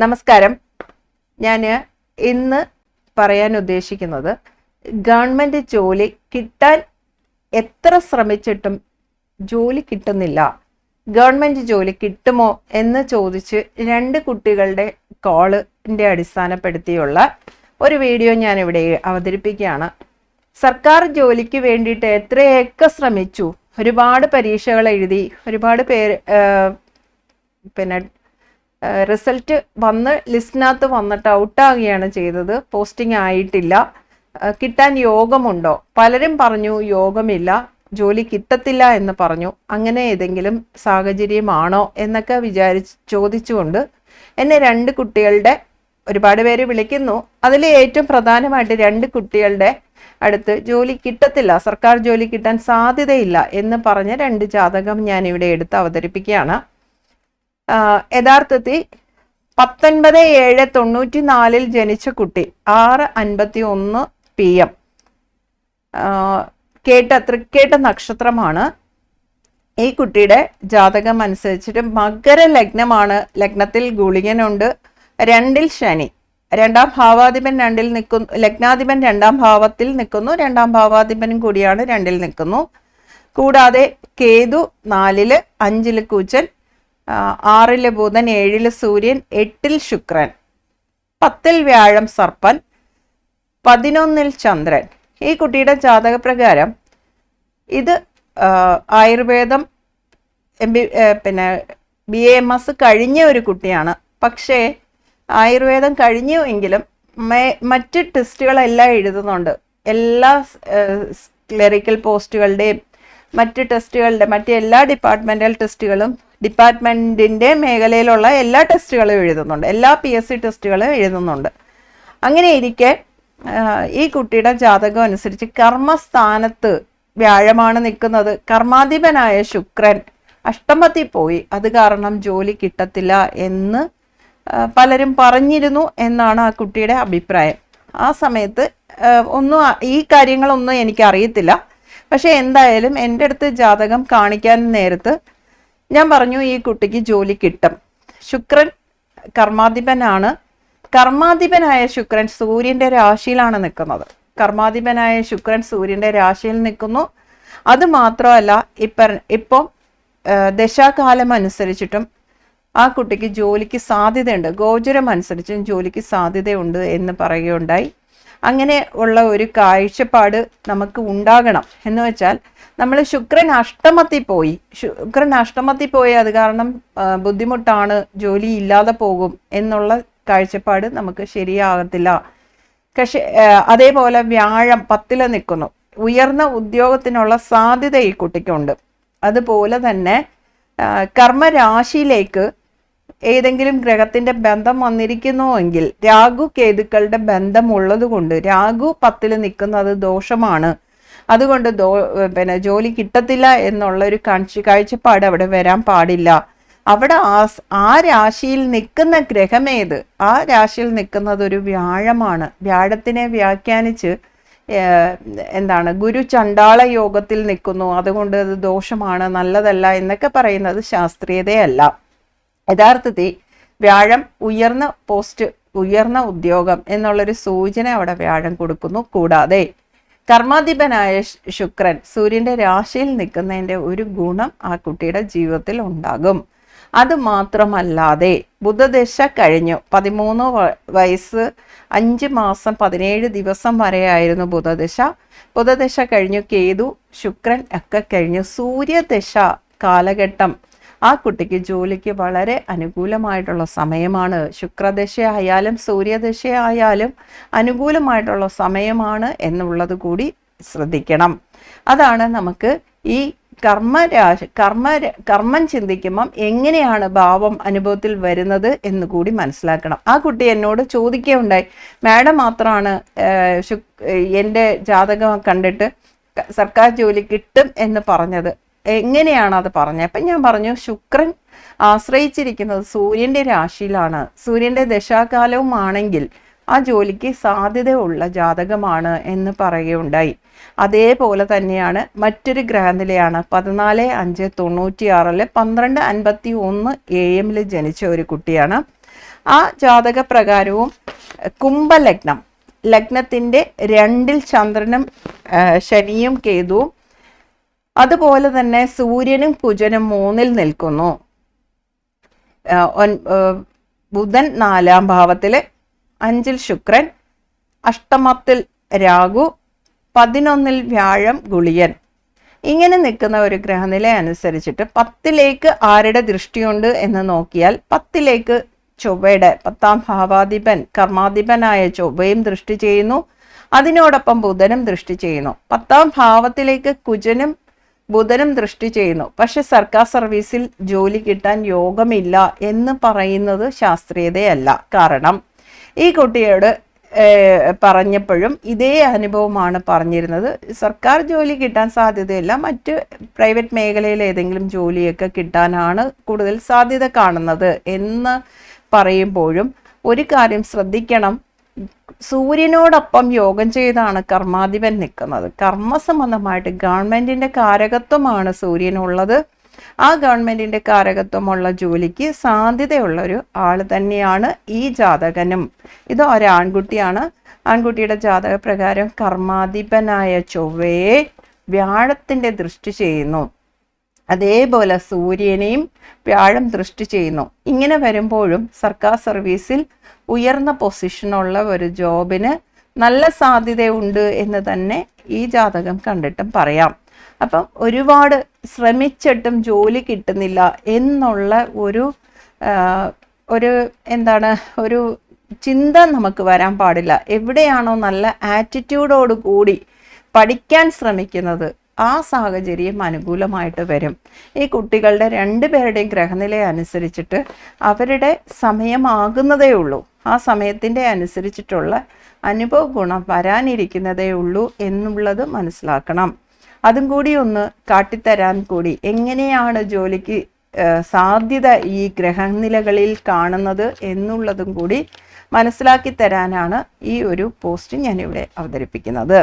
നമസ്കാരം. ഞാൻ ഇന്ന് പറയാൻ ഉദ്ദേശിക്കുന്നത് ഗവൺമെന്റ് ജോലി കിട്ടാൻ എത്ര ശ്രമിച്ചിട്ടും ജോലി കിട്ടുന്നില്ല. ഗവൺമെന്റ് ജോലി കിട്ടുമോ എന്ന് ചോദിച്ച് രണ്ട് കുട്ടികളുടെ കോളിന്റെ അടിസ്ഥാനപ്പെടുത്തിയുള്ള ഒരു വീഡിയോ ഞാൻ ഇവിടെ അവതരിപ്പിക്കുകയാണ്. സർക്കാർ ജോലിക്ക് വേണ്ടിയിട്ട് എത്രയൊക്കെ ശ്രമിച്ചു? ഒരുപാട് പരീക്ഷകൾ എഴുതി ഒരുപാട് പേര് പിന്നെ റിസൾട്ട് വന്ന് ലിസ്റ്റിനകത്ത് വന്നിട്ട് ഔട്ടാകുകയാണ് ചെയ്തത്. പോസ്റ്റിംഗ് ആയിട്ടില്ല. കിട്ടാൻ യോഗമുണ്ടോ? പലരും പറഞ്ഞു യോഗമില്ല. ജോലി കിട്ടത്തില്ല എന്ന് പറഞ്ഞു. അങ്ങനെ ഏതെങ്കിലും സാഹചര്യമാണോ എന്നൊക്കെ വിചാരിച്ച് ചോദിച്ചുകൊണ്ട് എന്നെ രണ്ട് കുട്ടികളുടെ ഒരുപാട് പേര് വിളിക്കുന്നു. അതിൽ ഏറ്റവും പ്രധാനമായിട്ട് രണ്ട് കുട്ടികളുടെ അടുത്ത് ജോലി കിട്ടത്തില്ല. സർക്കാർ ജോലി കിട്ടാൻ സാധ്യതയില്ല എന്ന് പറഞ്ഞ രണ്ട് ജാതകം ഞാൻ ഇവിടെ എടുത്ത് അവതരിപ്പിക്കുകയാണ്. യഥാർത്ഥത്തിൽ പത്തൊൻപത് ഏഴ് തൊണ്ണൂറ്റി നാലിൽ ജനിച്ച കുട്ടി ആറ് അൻപത്തി ഒന്ന് പി എം. കേട്ട തൃക്കേട്ട നക്ഷത്രമാണ്. ഈ കുട്ടിയുടെ ജാതകം അനുസരിച്ചിട്ട് മകര ലഗ്നമാണ്. ലഗ്നത്തിൽ ഗുളികനുണ്ട്. രണ്ടിൽ ശനി. രണ്ടാം ഭാവാധിപൻ രണ്ടിൽ നിൽക്കുന്നു ലഗ്നാധിപൻ രണ്ടാം ഭാവത്തിൽ നിൽക്കുന്നു. രണ്ടാം ഭാവാധിപനും കൂടിയാണ് രണ്ടിൽ നിൽക്കുന്നു. കൂടാതെ കേതു നാലിൽ അഞ്ചിൽ കുച്ചൻ ആറിൽ ബുധൻ ഏഴിൽ സൂര്യൻ എട്ടിൽ ശുക്രൻ പത്തിൽ വ്യാഴം സർപ്പൻ പതിനൊന്നിൽ ചന്ദ്രൻ. ഈ കുട്ടിയുടെ ജാതകപ്രകാരം ഇത് ആയുർവേദം എം ബി പിന്നെ ബി എ എം എസ് കഴിഞ്ഞ ഒരു കുട്ടിയാണ്. പക്ഷേ ആയുർവേദം കഴിഞ്ഞു എങ്കിലും മറ്റ് ടെസ്റ്റുകളെല്ലാം എഴുതുന്നുണ്ട്. എല്ലാ ക്ലറിക്കൽ പോസ്റ്റുകളുടെയും മറ്റ് ടെസ്റ്റുകളുടെ മറ്റ് എല്ലാ ഡിപ്പാർട്ട്മെന്റൽ ടെസ്റ്റുകളും ഡിപ്പാർട്ട്മെന്റിന്റെ മേഖലയിലുള്ള എല്ലാ ടെസ്റ്റുകളും എഴുതുന്നുണ്ട്. എല്ലാ പി എസ് സി ടെസ്റ്റുകളും എഴുതുന്നുണ്ട്. അങ്ങനെ ഇരിക്കെ ഈ കുട്ടിയുടെ ജാതകം അനുസരിച്ച് കർമ്മസ്ഥാനത്ത് വ്യാഴമാണ് നിൽക്കുന്നത്. കർമാധിപനായ ശുക്രൻ അഷ്ടമത്തിൽ പോയി. അത് കാരണം ജോലി കിട്ടത്തില്ല എന്ന് പലരും പറഞ്ഞിരുന്നു എന്നാണ് ആ കുട്ടിയുടെ അഭിപ്രായം. ആ സമയത്ത് ഒന്നും ഈ കാര്യങ്ങളൊന്നും എനിക്ക് അറിയത്തില്ല പക്ഷെ എന്തായാലും എന്റെ അടുത്ത് ജാതകം കാണിക്കാൻ നേരത്ത് ഞാൻ പറഞ്ഞു ഈ കുട്ടിക്ക് ജോലി കിട്ടും. ശുക്രൻ കർമാധിപനാണ്. കർമാധിപനായ ശുക്രൻ സൂര്യന്റെ രാശിയിലാണ് നിൽക്കുന്നത്. കർമാധിപനായ ശുക്രൻ സൂര്യന്റെ രാശിയിൽ നിൽക്കുന്നു. അത് മാത്രമല്ല ഇപ്പ ഇപ്പം ദശാകാലം അനുസരിച്ചിട്ടും ആ കുട്ടിക്ക് ജോലിക്ക് സാധ്യതയുണ്ട്. ഗോചരം അനുസരിച്ചും ജോലിക്ക് സാധ്യതയുണ്ട് എന്ന് പറയുകയുണ്ടായി. അങ്ങനെ ഉള്ള ഒരു കാഴ്ചപ്പാട് നമുക്ക് ഉണ്ടാകണം. എന്ന് വെച്ചാൽ നമ്മൾ ശുക്രൻ അഷ്ടമത്തിൽ പോയി. ശുക്രൻ അഷ്ടമത്തിൽ പോയി അത് കാരണം ബുദ്ധിമുട്ടാണ് ജോലി ഇല്ലാതെ പോകും എന്നുള്ള കാഴ്ചപ്പാട് നമുക്ക് ശരിയാകത്തില്ല. പക്ഷെ അതേപോലെ വ്യാഴം പത്തിൽ നിൽക്കുന്നു. ഉയർന്ന ഉദ്യോഗത്തിനുള്ള സാധ്യത ഈ കുട്ടിക്കുണ്ട്. അതുപോലെ തന്നെ കർമ്മരാശിയിലേക്ക് ഏതെങ്കിലും ഗ്രഹത്തിന്റെ ബന്ധം വന്നിരിക്കുന്നുവെങ്കിൽ രാഹു കേതുക്കളുടെ ബന്ധം ഉള്ളതുകൊണ്ട് രാഹു പത്തിൽ നിൽക്കുന്നത് ദോഷമാണ്. അതുകൊണ്ട് ദോ പിന്നെ ജോലി കിട്ടത്തില്ല എന്നുള്ള ഒരു കാഴ്ച കാഴ്ചപ്പാട് അവിടെ വരാൻ പാടില്ല. അവിടെ ആ ആ രാശിയിൽ നിൽക്കുന്ന ഗ്രഹമേത് ആ രാശിയിൽ നിൽക്കുന്നത് ഒരു വ്യാഴമാണ്. വ്യാഴത്തിനെ വ്യാഖ്യാനിച്ച് എന്താണ് ഗുരു ചണ്ടാള യോഗത്തിൽ നിൽക്കുന്നു. അതുകൊണ്ട് അത് ദോഷമാണ് നല്ലതല്ല എന്നൊക്കെ പറയുന്നത് ശാസ്ത്രീയതയല്ല. യഥാർത്ഥത്തിൽ വ്യാഴം ഉയർന്ന പോസ്റ്റ് ഉയർന്ന ഉദ്യോഗം എന്നുള്ളൊരു സൂചന അവിടെ വ്യാഴം കൊടുക്കുന്നു. കൂടാതെ കർമാധിപനായ ശുക്രൻ സൂര്യന്റെ രാശിയിൽ നിൽക്കുന്നതിന്റെ ഒരു ഗുണം ആ കുട്ടിയുടെ ജീവിതത്തിൽ ഉണ്ടാകും. അത് മാത്രമല്ലാതെ ബുധദശ കഴിഞ്ഞു. പതിമൂന്ന് വയസ്സ് അഞ്ച് മാസം പതിനേഴ് ദിവസം വരെയായിരുന്നു ബുധദശ. ബുധദശ കഴിഞ്ഞു കേതു ശുക്രൻ ഒക്കെ കഴിഞ്ഞു. സൂര്യദശ കാലഘട്ടം ആ കുട്ടിക്ക് ജോലിക്ക് വളരെ അനുകൂലമായിട്ടുള്ള സമയമാണ്. ശുക്രദശ ആയാലും സൂര്യദശ ആയാലും അനുകൂലമായിട്ടുള്ള സമയമാണ് എന്നുള്ളത് കൂടി ശ്രദ്ധിക്കണം. അതാണ് നമുക്ക് ഈ കർമ്മരാശി കർമ്മ കർമ്മം ചിന്തിക്കുമ്പം എങ്ങനെയാണ് ഭാവം അനുഭവത്തിൽ വരുന്നത് എന്ന് കൂടി മനസ്സിലാക്കണം. ആ കുട്ടി എന്നോട് ചോദിക്കുകയുണ്ടായി മാഡം മാത്രമാണ് എന്റെ ജാതകം കണ്ടിട്ട് സർക്കാർ ജോലി കിട്ടും എന്ന് പറഞ്ഞത്. എങ്ങനെയാണ് അത് പറഞ്ഞത്? അപ്പം ഞാൻ പറഞ്ഞു ശുക്രൻ ആശ്രയിച്ചിരിക്കുന്നത് സൂര്യന്റെ രാശിയിലാണ്. സൂര്യന്റെ ദശാകാലവും ആണെങ്കിൽ ആ ജോലിക്ക് സാധ്യതയുള്ള ജാതകമാണ് എന്ന് പറയുകയുണ്ടായി. അതേപോലെ തന്നെയാണ് മറ്റൊരു ഗ്രഹനിലയാണ്. പതിനാല് അഞ്ച് തൊണ്ണൂറ്റി പന്ത്രണ്ട് അൻപത്തി ഒന്ന് എ എമ്മിൽ ജനിച്ച ഒരു കുട്ടിയാണ്. ആ ജാതക പ്രകാരവും കുംഭലഗ്നം ലഗ്നത്തിന്റെ രണ്ടിൽ ചന്ദ്രനും ശനിയും കേതുവും അതുപോലെ തന്നെ സൂര്യനും കുജനും മൂന്നിൽ നിൽക്കുന്നു. ബുധൻ നാലാം ഭാവത്തിൽ അഞ്ചിൽ ശുക്രൻ അഷ്ടമത്തിൽ രാഹു പതിനൊന്നിൽ വ്യാഴം ഗുളിയൻ. ഇങ്ങനെ നിൽക്കുന്ന ഒരു ഗ്രഹനില അനുസരിച്ചിട്ട് പത്തിലേക്ക് ആരുടെ ദൃഷ്ടിയുണ്ട് എന്ന് നോക്കിയാൽ പത്തിലേക്ക് ചൊവ്വയുടെ പത്താം ഭാവാധിപൻ കർമാധിപനായ ചൊവ്വയും ദൃഷ്ടി ചെയ്യുന്നു. അതിനോടൊപ്പം ബുധനും ദൃഷ്ടി ചെയ്യുന്നു. പത്താം ഭാവത്തിലേക്ക് കുജനും ബുധനും ദൃഷ്ടി ചെയ്യുന്നു. പക്ഷെ സർക്കാർ സർവീസിൽ ജോലി കിട്ടാൻ യോഗമില്ല എന്ന് പറയുന്നത് ശാസ്ത്രീയതയല്ല. കാരണം ഈ കുട്ടിയോട് പറഞ്ഞപ്പോഴും ഇതേ അനുഭവമാണ് പറഞ്ഞിരുന്നത്. സർക്കാർ ജോലി കിട്ടാൻ സാധ്യതയില്ല. മറ്റ് പ്രൈവറ്റ് മേഖലയിൽ ഏതെങ്കിലും ജോലിയൊക്കെ കിട്ടാനാണ് കൂടുതൽ സാധ്യത കാണുന്നത് എന്ന് പറയുമ്പോഴും ഒരു കാര്യം ശ്രദ്ധിക്കണം. സൂര്യനോടൊപ്പം യോഗം ചെയ്താണ് കർമാധിപൻ നിൽക്കുന്നത്. കർമ്മസംബന്ധമായിട്ട് ഗവൺമെന്റിന്റെ കാരകത്വമാണ് സൂര്യനുള്ളത്. ആ ഗവൺമെന്റിന്റെ കാരകത്വമുള്ള ജോലിക്ക് സാധ്യതയുള്ള ഒരു ആൾ തന്നെയാണ് ഈ ജാതകനും. ഇത് ഒരാൺകുട്ടിയാണ്. ആൺകുട്ടിയുടെ ജാതക പ്രകാരം കർമാധിപനായ ചൊവ്വയെ വ്യാഴത്തിന്റെ ദൃഷ്ടി ചെയ്യുന്നു. അതേപോലെ സൂര്യനെയും വ്യാഴം ദൃഷ്ടി ചെയ്യുന്നു. ഇങ്ങനെ വരുമ്പോഴും സർക്കാർ സർവീസിൽ ഉയർന്ന പൊസിഷനുള്ള ഒരു ജോബിന് നല്ല സാധ്യതയുണ്ട് എന്ന് തന്നെ ഈ ജാതകം കണ്ടിട്ടും പറയാം. അപ്പം ഒരുപാട് ശ്രമിച്ചിട്ടും ജോലി കിട്ടുന്നില്ല എന്നുള്ള ഒരു ഒരു എന്താണ് ഒരു ചിന്ത നമുക്ക് വരാൻ പാടില്ല. എവിടെയാണോ നല്ല ആറ്റിറ്റ്യൂഡോട് കൂടി പഠിക്കാൻ ശ്രമിക്കുന്നത്. ആ സാഹചര്യം അനുകൂലമായിട്ട് വരും. ഈ കുട്ടികളുടെ രണ്ടുപേരുടെയും ഗ്രഹനില അനുസരിച്ചിട്ട് അവരുടെ സമയമാകുന്നതേ ഉള്ളൂ. ആ സമയത്തിന്റെ അനുസരിച്ചിട്ടുള്ള അനുഭവ ഗുണം വരാനിരിക്കുന്നതേ ഉള്ളൂ എന്നുള്ളത് മനസ്സിലാക്കണം. അതും കൂടി ഒന്ന് കാട്ടിത്തരാൻ കൂടി. എങ്ങനെയാണ് ജോലിക്ക് സാധ്യത ഈ ഗ്രഹനിലകളിൽ കാണുന്നത് എന്നുള്ളതും കൂടി മനസ്സിലാക്കി തരാനാണ് ഈ ഒരു പോസ്റ്റ് ഞാനിവിടെ അവതരിപ്പിക്കുന്നത്.